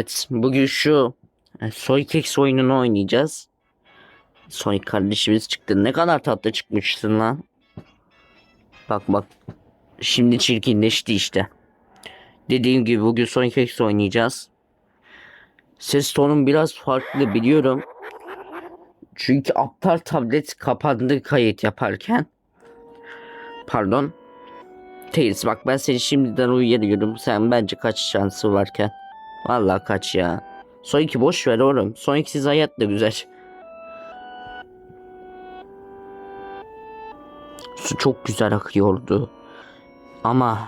Evet, bugün şu e, Soy Keks oyununu oynayacağız. Soy kardeşimiz çıktı. Ne kadar tatlı çıkmışsın lan. Bak bak. Şimdi çirkinleşti işte. Dediğim gibi bugün Soy Keks oynayacağız. Ses tonum biraz farklı biliyorum. Çünkü aptal tablet kapandı kayıt yaparken. Pardon. Tails bak ben seni şimdiden uyarıyorum. Sen bence kaç şansı varken. Vallahi kaç ya. Son iki boş ver oğlum. Son ikisiz hayat da güzel. Su çok güzel akıyordu. Ama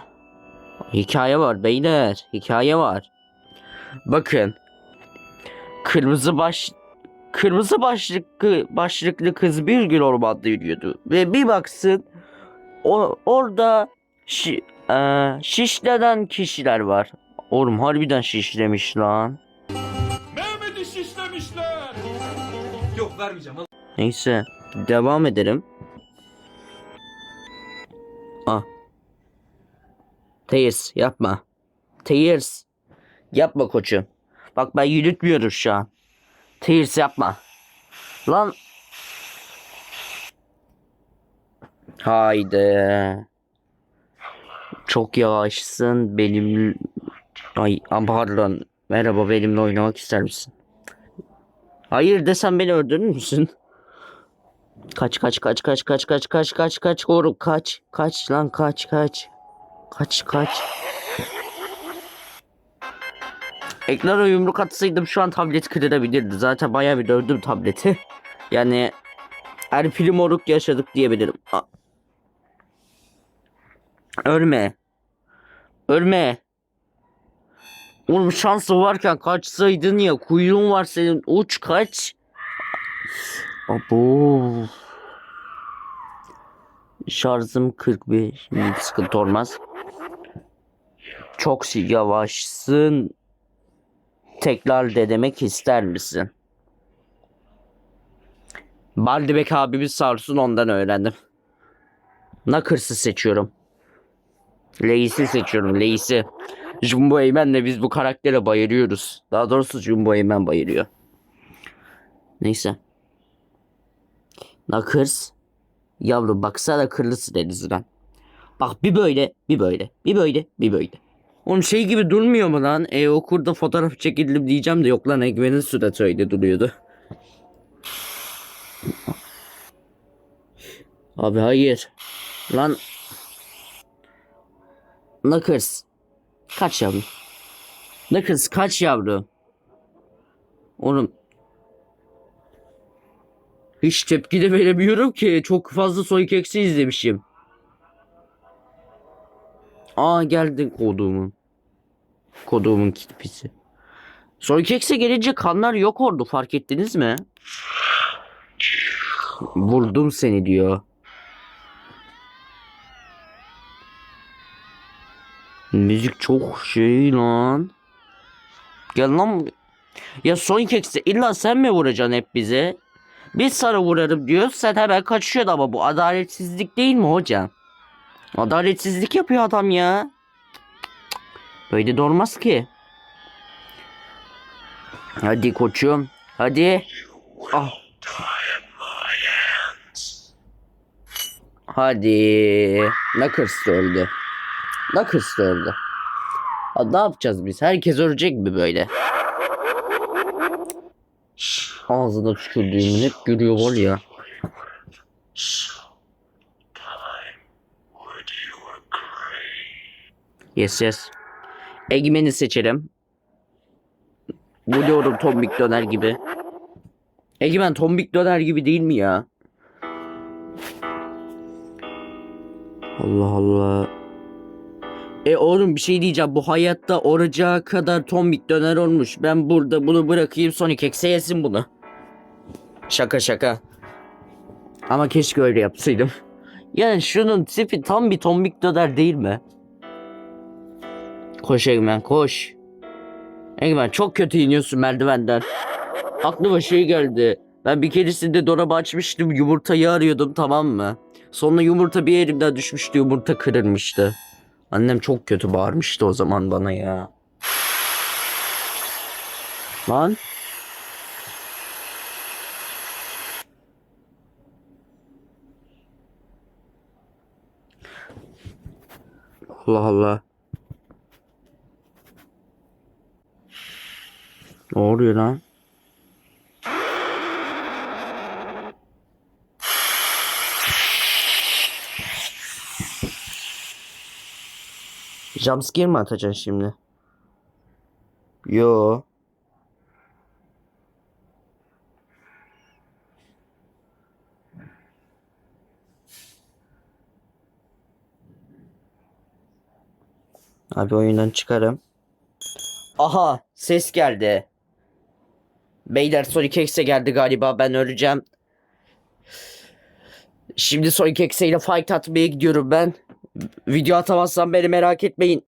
hikaye var beyler. Hikaye var. Bakın. Kırmızı baş kırmızı başlıklı başlıklı kız bir gün ormanda yürüyordu ve bir baksın o orada şi, eee, şişlenen kişiler var. Oğlum harbiden şişlemiş lan. Mehmet'i şişlemişler. Yok vermeyeceğim. al. Neyse devam edelim. Ah. Tears yapma. Tears. Yapma koçum. Bak ben yürütmüyorum şu an. Tears yapma. Lan. Haydi. Çok yavaşsın benim. Ay pardon. Merhaba benimle oynamak ister misin? Hayır desem beni öldürür müsün? Kaç kaç kaç kaç kaç kaç kaç kaç kaç oğlum kaç kaç lan kaç kaç kaç kaç Ekrana yumruk atsaydım şu an tablet kırılabilirdi. Zaten bayağı bir dövdüm tableti. Yani her film moruk yaşadık diyebilirim. A- Ölme. Ölme. Oğlum şansı varken kaçsaydın ya. Kuyruğun var senin. Uç kaç. Abo. Şarjım 41. Şimdi sıkıntı olmaz. Çok yavaşsın. Tekrar denemek ister misin? Baldebek abimiz Sarsun ondan öğrendim. Knuckers'ı seçiyorum. Leis'i seçiyorum. Leis'i. Jumbo Eymen'le biz bu karaktere bayılıyoruz. Daha doğrusu Jumbo Eymen bayılıyor. Neyse. Knuckers. Yavrum baksana kırlısı denizden. Bak bir böyle, bir böyle, bir böyle, bir böyle. Oğlum şey gibi durmuyor mu lan? E okurda fotoğraf çekelim diyeceğim de yok lan Egmen'in suratı öyle duruyordu. Abi hayır. Lan. Knuckers. Kaç yavrum? Knuckers kaç yavrum? Oğlum. Hiç tepki de veremiyorum ki. Çok fazla soy keksi izlemişim. Aa geldi kodumun. Kodumun kitpisi. Soy kekse gelince kanlar yok oldu fark ettiniz mi? Vurdum seni diyor. Müzik çok şey lan. Gel lan. Ya son kekse illa sen mi vuracaksın hep bize? Biz sana vurarım diyor. Sen hemen kaçıyorsun ama bu adaletsizlik değil mi hocam? Adaletsizlik yapıyor adam ya. Böyle de olmaz ki. Hadi koçum. Hadi. Ah. Hadi. Da öldü. Knuckles da öldü. Ha, ne yapacağız biz? Herkes ölecek mi böyle? Ağzına tükürdüğümün hep görüyor var ya. Yes yes. Eggman'i seçelim. Bu diyorum tombik döner gibi. Eggman tombik döner gibi değil mi ya? Allah Allah. E oğlum bir şey diyeceğim. Bu hayatta olacağı kadar tombik döner olmuş. Ben burada bunu bırakayım Sonic X'e yesin bunu. Şaka şaka. Ama keşke öyle yapsaydım. Yani şunun tipi tam bir tombik döner değil mi? Koş Egemen koş. Egemen çok kötü iniyorsun merdivenden. Aklıma şey geldi. Ben bir keresinde dolabı açmıştım yumurtayı arıyordum tamam mı? Sonra yumurta bir elimden düşmüştü yumurta kırılmıştı. Annem çok kötü bağırmıştı o zaman bana ya. Lan. Allah Allah. Ne oluyor lan? Jumpscare mi atacaksın şimdi? Yo. Abi oyundan çıkarım. Aha ses geldi. Beyler Sonic X'e geldi galiba ben öleceğim. Şimdi Sonic X'e ile fight atmaya gidiyorum ben. Video atamazsam beni merak etmeyin.